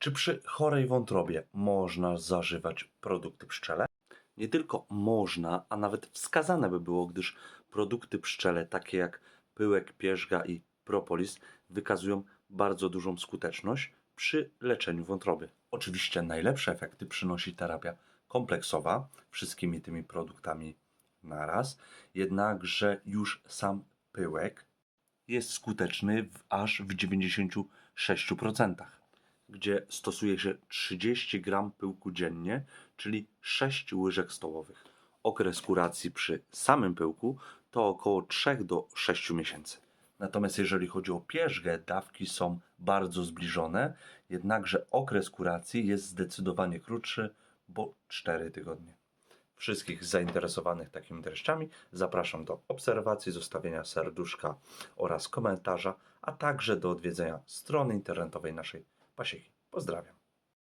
Czy przy chorej wątrobie można zażywać produkty pszczele? Nie tylko można, a nawet wskazane by było, gdyż produkty pszczele, takie jak pyłek, pierzga i propolis, wykazują bardzo dużą skuteczność przy leczeniu wątroby. Oczywiście najlepsze efekty przynosi terapia kompleksowa wszystkimi tymi produktami naraz, jednakże już sam pyłek jest skuteczny w aż w 96%, gdzie stosuje się 30 gram pyłku dziennie, czyli 6 łyżek stołowych. Okres kuracji przy samym pyłku to około 3 do 6 miesięcy. Natomiast jeżeli chodzi o pierzgę, dawki są bardzo zbliżone, jednakże okres kuracji jest zdecydowanie krótszy, bo 4 tygodnie. Wszystkich zainteresowanych takimi treściami zapraszam do obserwacji, zostawienia serduszka oraz komentarza, a także do odwiedzenia strony internetowej naszej pasieki. Pozdrawiam.